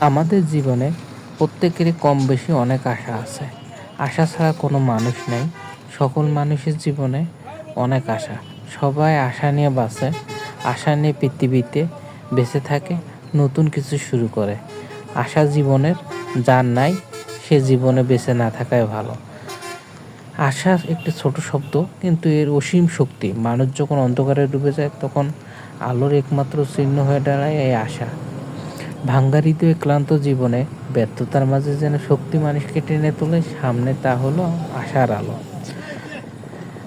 আমাদের জীবনে প্রত্যেকেরই কম বেশি অনেক আশা আছে। আশা ছাড়া কোনো মানুষ নেই। সকল মানুষের জীবনে অনেক আশা। সবাই আশা নিয়ে বাঁচে, আশা নিয়ে পৃথিবীতে বেঁচে থাকে, নতুন কিছু শুরু করে। আশা জীবনের যার নাই, সে জীবনে বেঁচে না থাকাই ভালো। আশা একটি ছোট শব্দ, কিন্তু এর অসীম শক্তি। মানুষ যখন অন্ধকারে ডুবে যায়, তখন আলোর একমাত্র চিহ্ন হয়ে দাঁড়ায় এই আশা। ভাঙ্গারিত ক্লান্ত জীবনে ব্যর্থতার মাঝে যেন শক্তি মানুষকে টেনে তোলে, সামনে তা হলো আশার আলো।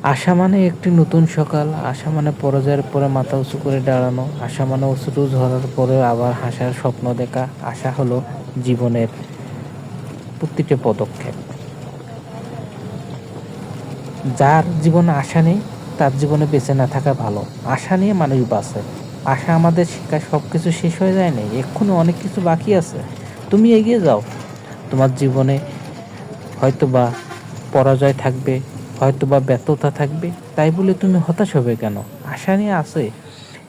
আশা মানে একটি নতুন সকাল, আশা মানে পরাজয়ের পরে মাথা উঁচু করে দাঁড়ানো, আশা মানে অশ্রু ঝরার পরে আবার হাসার স্বপ্ন দেখা, আশা হলো জীবনের প্রতিটি পদক্ষেপ। যার জীবনে আশা নেই, তার জীবনে বেঁচে না থাকা ভালো। আশা নিয়ে মানুষ বাঁচে। আশা আমাদের শেখায় সব কিছু শেষ হয়ে যায় না এক্ষুনি অনেক কিছু বাকি আছে। তুমি এগিয়ে যাও। তোমার জীবনে হয়তো বা পরাজয় থাকবে হয়তো বা ব্যর্থতা থাকবে, তাই বলে তুমি হতাশ হবে কেন? আশা নিয়ে আসে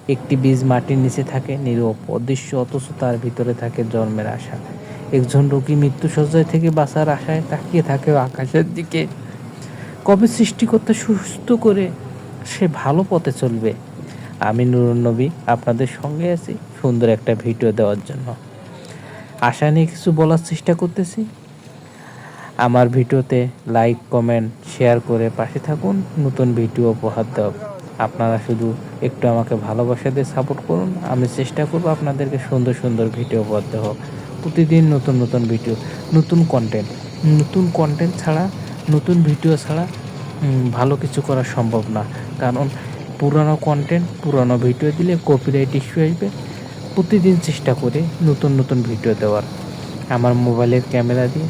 একটি বীজ মাটির নিচে থাকে, নিরূপ, অদৃশ্য, অথচ তার ভিতরে থাকে জন্মের আশা। একজন রোগী মৃত্যুসজ্জায় থেকে বাঁচার আশায় তাকিয়ে থাকে আকাশের দিকে। কবে সৃষ্টিকর্তা সুস্থ করে সে ভালো পথে চলবে? আমি নুরুন নবী আপনাদের সঙ্গে আছি সুন্দর একটা ভিডিও দেওয়ার জন্য। আশা নিয়ে কিছু বলার চেষ্টা করতেছি। আমার ভিডিওতে লাইক কমেন্ট শেয়ার করে পাশে থাকুন। নতুন ভিডিও উপহার দেওয়া। আপনারা শুধু একটু আমাকে ভালোবাসা দিয়ে সাপোর্ট করুন। আমি চেষ্টা করব আপনাদেরকে সুন্দর সুন্দর ভিডিও উপহার দেওয়া। প্রতিদিন নতুন নতুন ভিডিও, নতুন কন্টেন্ট নতুন কন্টেন্ট ছাড়া, নতুন ভিডিও ছাড়া ভালো কিছু করা সম্ভব না। কারণ পুরনো কন্টেন্ট পুরনো ভিডিও দিলে কপিরাইট ইস্যু আসবে। প্রতিদিন চেষ্টা করে নতুন নতুন ভিডিও দেওয়ার। আমার মোবাইলের ক্যামেরা দিয়ে।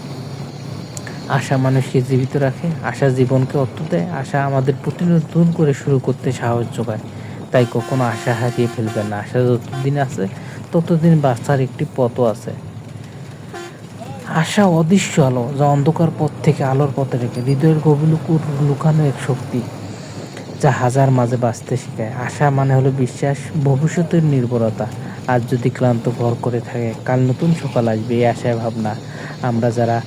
আশা মানুষকে জীবিত রাখে, আশা জীবনকে অর্থ দেয়, আশা আমাদের প্রতি নতুন করে শুরু করতে সাহস যোগায়। তাই কখনো আশা হারিয়ে ফেলবেন না। আশা যতদিন আছে, ততদিন বাচ্চার একটি পথও আছে। আশা অদৃশ্য আলো, যা অন্ধকার পথ থেকে আলোর পথে রেখে হৃদয়ের গভীর লুকানো এক শক্তি। যা হাজার মাঝে বাঁচতে শেখায়। আশা মানে হলো বিশ্বাস, ভবিষ্যতের নির্ভরতা। আজ যদি ক্লান্ত ভর করে থাকে, কাল নতুন সকাল আসবে, এই আশায় ভাবনা। আমরা যারা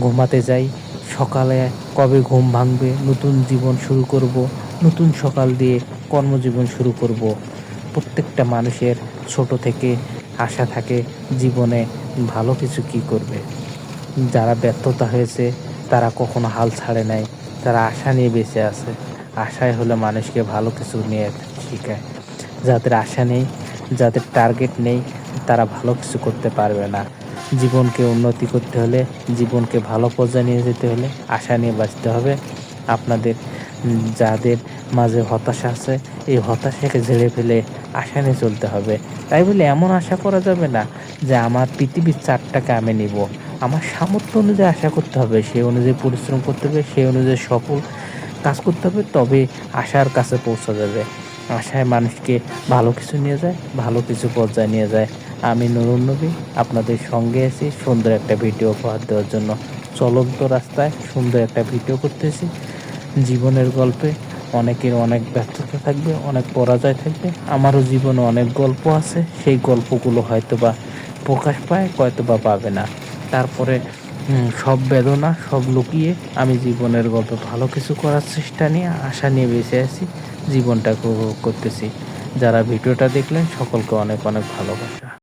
ঘুমাতে যাই, সকালে কবে ঘুম ভাঙবে, নতুন জীবন শুরু করব, নতুন সকাল দিয়ে কর্মজীবন শুরু করব। প্রত্যেকটা মানুষের ছোট থেকে আশা থাকে, জীবনে ভালো কিছু কি করবে। যারা ব্যর্থতা হয়েছে, তারা কখনো হাল ছাড়ে নাই, তারা আশা নিয়ে বেঁচে আছে। আশায় হলো মানুষকে ভালো কিছু নিয়ে শেখায়। যাদের আশা নেই, যাদের টার্গেট নেই, তারা ভালো কিছু করতে পারবে না। জীবনকে উন্নতি করতে হলে, জীবনকে ভালো পর্যায়ে নিয়ে যেতে হলে আশা নিয়ে বাঁচতে হবে। আপনাদের, যাদের মাঝে হতাশা আছে, এই হতাশাকে ঝেড়ে ফেলে আশা নিয়ে চলতে হবে। তাই বলে এমন আশা করা যাবে না যে আমার পৃথিবীর চারটাকে আমি নিব। আমার সামর্থ্য অনুযায়ী আশা করতে হবে, সেই অনুযায়ী পরিশ্রম করতে হবে, সেই অনুযায়ী সফল কাজ করতে হবে তবে আশার কাছে পৌঁছা যাবে। আশায় মানুষকে ভালো কিছু নিয়ে যায়, ভালো কিছু পর্যায়ে নিয়ে যায়। আমি নুরুন নবী, আপনাদের সঙ্গে আছি সুন্দর একটা ভিডিও উপহার দেওয়ার জন্য। চলন্ত রাস্তায় সুন্দর একটা ভিডিও করতেছি। জীবনের গল্পে অনেকের অনেক ব্যর্থতা থাকবে, অনেক পরাজয় থাকবে। আমারও জীবনে অনেক গল্প আছে, সেই গল্পগুলো হয়তো বা প্রকাশ পায় হয়তো বা পাবে না। তারপরে সব বেদনা সব লুকিয়ে আমি জীবনের গল্প ভালো কিছু করার চেষ্টা নিয়ে আশা নিয়ে বেঁচে আছি জীবনটাকে উপভোগ করতেছি। যারা ভিডিওটা দেখলেন, সকলকে অনেক অনেক ভালোবাসা।